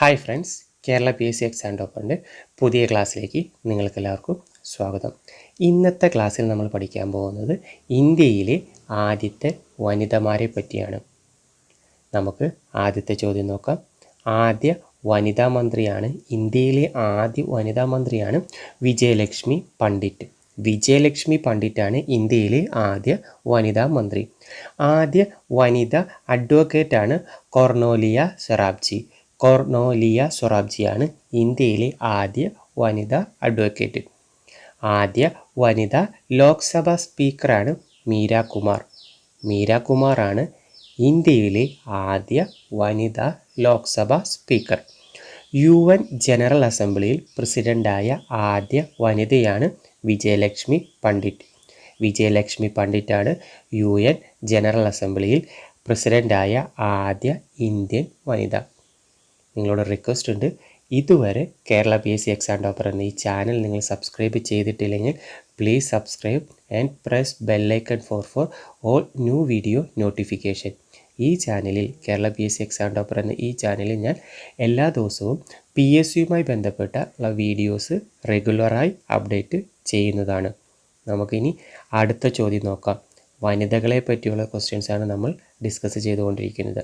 Hi friends Kerala P S C exam ടോപ്പറിന്റെ പുതിയ ക്ലാസ്സിലേക്ക് നിങ്ങൾക്കെല്ലാവർക്കും സ്വാഗതം. ഇന്നത്തെ ക്ലാസ്സിൽ നമ്മൾ പഠിക്കാൻ പോകുന്നത് ഇന്ത്യയിലെ ആദ്യത്തെ വനിതമാരെ പറ്റിയാണ്. നമുക്ക് ആദ്യത്തെ ചോദ്യം നോക്കാം. ആദ്യ വനിതാ മന്ത്രിയാണ് ഇന്ത്യയിലെ ആദ്യ വനിതാ മന്ത്രിയാണ് വിജയലക്ഷ്മി പണ്ഡിറ്റ്. വിജയലക്ഷ്മി പണ്ഡിറ്റാണ് ഇന്ത്യയിലെ ആദ്യ വനിതാ മന്ത്രി. ആദ്യ വനിത അഡ്വക്കേറ്റാണ് കൊർണോലിയ സൊറാബ്ജി. കൊർണോലിയ സൊറാബ്ജിയാണ് ഇന്ത്യയിലെ ആദ്യ വനിതാ അഡ്വക്കേറ്റ്. ആദ്യ വനിതാ ലോക്സഭ സ്പീക്കറാണ് മീര കുമാർ. മീര കുമാറാണ് ഇന്ത്യയിലെ ആദ്യ വനിതാ Lok Sabha speaker. U N general അസംബ്ലിയിൽ പ്രസിഡന്റായ ആദ്യ വനിതയാണ് വിജയലക്ഷ്മി പണ്ഡിറ്റ്. വിജയലക്ഷ്മി പണ്ഡിറ്റാണ് യു എൻ ജനറൽ അസംബ്ലിയിൽ പ്രസിഡന്റായ ആദ്യ ഇന്ത്യൻ വനിത. നിങ്ങളോട് റിക്വസ്റ്റ് ഉണ്ട്. ഇതുവരെ Kerala P S C exam topper എന്ന ഈ ചാനൽ നിങ്ങൾ സബ്സ്ക്രൈബ് ചെയ്തിട്ടില്ലെങ്കിൽ please subscribe and press bell icon for for all new video notification ഈ ചാനലിൽ Kerala P S C exam topper എന്ന ഈ ചാനലിൽ ഞാൻ എല്ലാ ദിവസവും പി എസ് സിയുമായി ബന്ധപ്പെട്ട വീഡിയോസ് റെഗുലറായി അപ്ഡേറ്റ് ചെയ്യുന്നതാണ്. നമുക്കിനി അടുത്ത ചോദ്യം നോക്കാം. വനിതകളെ പറ്റിയുള്ള ക്വസ്റ്റ്യൻസാണ് നമ്മൾ ഡിസ്കസ് ചെയ്തുകൊണ്ടിരിക്കുന്നത്.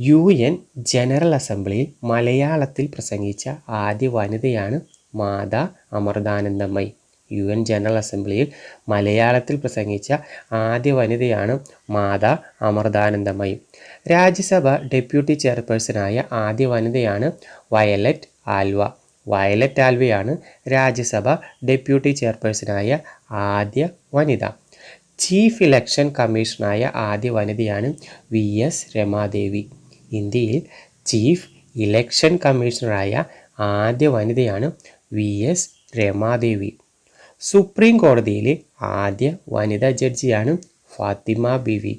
യു എൻ ജനറൽ അസംബ്ലിയിൽ മലയാളത്തിൽ പ്രസംഗിച്ച ആദ്യ വനിതയാണ് Mata Amritanandamayi. U N general അസംബ്ലിയിൽ മലയാളത്തിൽ പ്രസംഗിച്ച ആദ്യ വനിതയാണ് മാതാ അമൃതാനന്ദമയി. രാജ്യസഭ ഡെപ്യൂട്ടി ചെയർപേഴ്സണായ ആദ്യ വനിതയാണ് വയലറ്റ് ആൽവ. വയലറ്റ് ആൽവയാണ് രാജ്യസഭ ഡെപ്യൂട്ടി ചെയർപേഴ്സണായ ആദ്യ വനിത. ചീഫ് ഇലക്ഷൻ കമ്മീഷനായ ആദ്യ വനിതയാണ് വി എസ് രമാദേവി. ഇന്ത്യയിൽ ചീഫ് ഇലക്ഷൻ കമ്മീഷണറായ ആദ്യ വനിതയാണ് വി എസ് രമാദേവി. സുപ്രീം കോടതിയിലെ ആദ്യ വനിതാ ജഡ്ജിയാണ് ഫാത്തിമ ബിവി.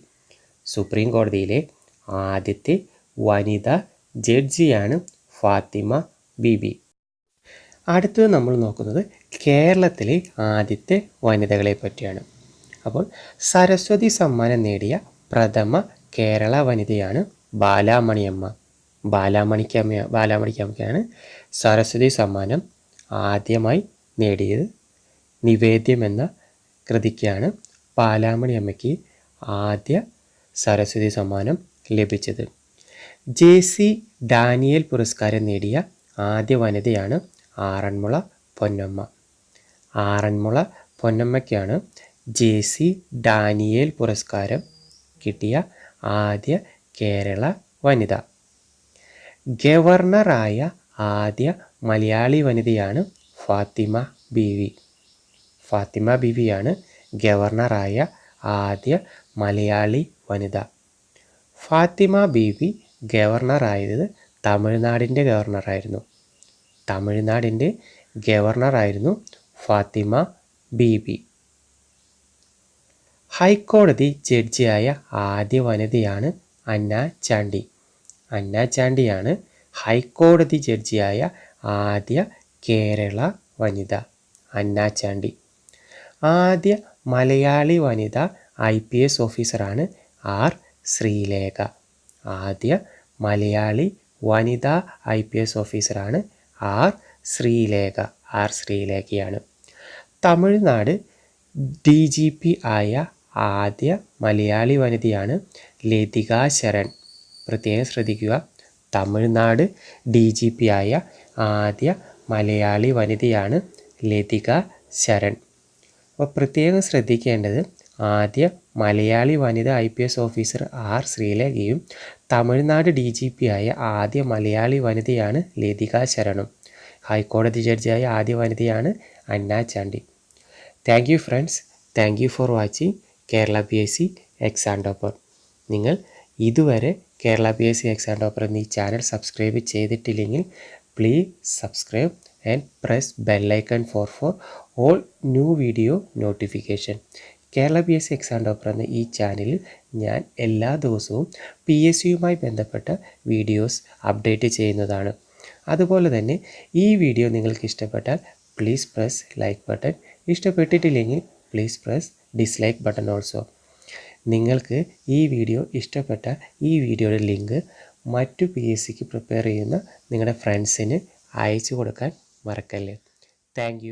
സുപ്രീം കോടതിയിലെ ആദ്യത്തെ വനിതാ ജഡ്ജിയാണ് ഫാത്തിമ ബിബി അടുത്തത് നമ്മൾ നോക്കുന്നത് കേരളത്തിലെ ആദ്യത്തെ വനിതകളെ പറ്റിയാണ്. അപ്പോൾ സരസ്വതി സമ്മാനം നേടിയ പ്രഥമ കേരള വനിതയാണ് ബാലാമണിയമ്മ. ബാലാമണിക്കമ്മ ബാലാമണിക്കമ്മയ്ക്കാണ് സരസ്വതി സമ്മാനം ആദ്യമായി നേടിയത്. നിവേദ്യം എന്ന കൃതിക്കാണ് ബാലാമണി അമ്മയ്ക്ക് ആദ്യ സരസ്വതി സമ്മാനം ലഭിച്ചത്. ജെ സി ഡാനിയൽ പുരസ്കാരം നേടിയ ആദ്യ വനിതയാണ് ആറന്മുള പൊന്നമ്മ. ആറന്മുള പൊന്നമ്മയ്ക്കാണ് ജെ സി ഡാനിയേൽ പുരസ്കാരം കിട്ടിയ ആദ്യ കേരള വനിത. ഗവർണറായ ആദ്യ മലയാളി വനിതയാണ് ഫാത്തിമ ബീവി. ഫാത്തിമ ബീവിയാണ് ഗവർണറായ ആദ്യ മലയാളി വനിത. ഫാത്തിമ ബീവി ഗവർണറായത് തമിഴ്നാടിന്റെ ഗവർണറായിരുന്നു. തമിഴ്നാടിന്റെ ഗവർണറായിരുന്നു ഫാത്തിമ ബീബി ഹൈക്കോടതി ജഡ്ജിയായ ആദ്യ വനിതയാണ് അന്ന ചാണ്ടി. അന്ന ചാണ്ടിയാണ് ഹൈക്കോടതി ജഡ്ജിയായ ആദ്യ കേരള വനിത അന്ന ചാണ്ടി. ആദ്യ മലയാളി വനിത ഐ പി എസ് ഓഫീസറാണ് ആർ ശ്രീലേഖ. ആദ്യ മലയാളി വനിതാ ഐ പി എസ് ഓഫീസറാണ് ആർ ശ്രീലേഖ. ആർ ശ്രീലേഖയാണ്. തമിഴ്നാട് ഡി ജി പി ആയ ആദ്യ മലയാളി വനിതയാണ് ലതിക ശരൺ പ്രത്യേകം ശ്രദ്ധിക്കുക. തമിഴ്നാട് ഡി ജി പി ആയ ആദ്യ മലയാളി വനിതയാണ് ലതിക ശരൺ അപ്പോൾ പ്രത്യേകം ശ്രദ്ധിക്കേണ്ടത് ആദ്യ മലയാളി വനിത I P S officer R ശ്രീലേഖയും Tamil Nadu D G P ആയ ആദ്യ മലയാളി വനിതയാണ് ലതിക ശരണും ഹൈക്കോടതി ജഡ്ജിയായ ആദ്യ വനിതയാണ് Anna Chandy. Thank you friends. Thank you for watching. Kerala P S C exam topper നിങ്ങൾ ഇതുവരെ Kerala P S C exam topper എന്നീ ചാനൽ സബ്സ്ക്രൈബ് ചെയ്തിട്ടില്ലെങ്കിൽ please subscribe and press bell icon for for all new video notification Kerala P S C exam topper എന്ന ഈ ചാനലിൽ ഞാൻ എല്ലാ ദിവസവും പി എസ് സിയുമായി ബന്ധപ്പെട്ട വീഡിയോസ് അപ്ഡേറ്റ് ചെയ്യുന്നതാണ്. അതുപോലെ തന്നെ ഈ വീഡിയോ നിങ്ങൾക്ക് ഇഷ്ടപ്പെട്ടാൽ please press like button ഇഷ്ടപ്പെട്ടിട്ടില്ലെങ്കിൽ please press dislike button also നിങ്ങൾക്ക് ഈ വീഡിയോ ഇഷ്ടപ്പെട്ട ഈ വീഡിയോയുടെ ലിങ്ക് മറ്റു പി എസ് സിക്ക് പ്രിപ്പയർ ചെയ്യുന്ന നിങ്ങളുടെ ഫ്രണ്ട്സിന് അയച്ചു കൊടുക്കാൻ മറക്കല്ലേ. താങ്ക്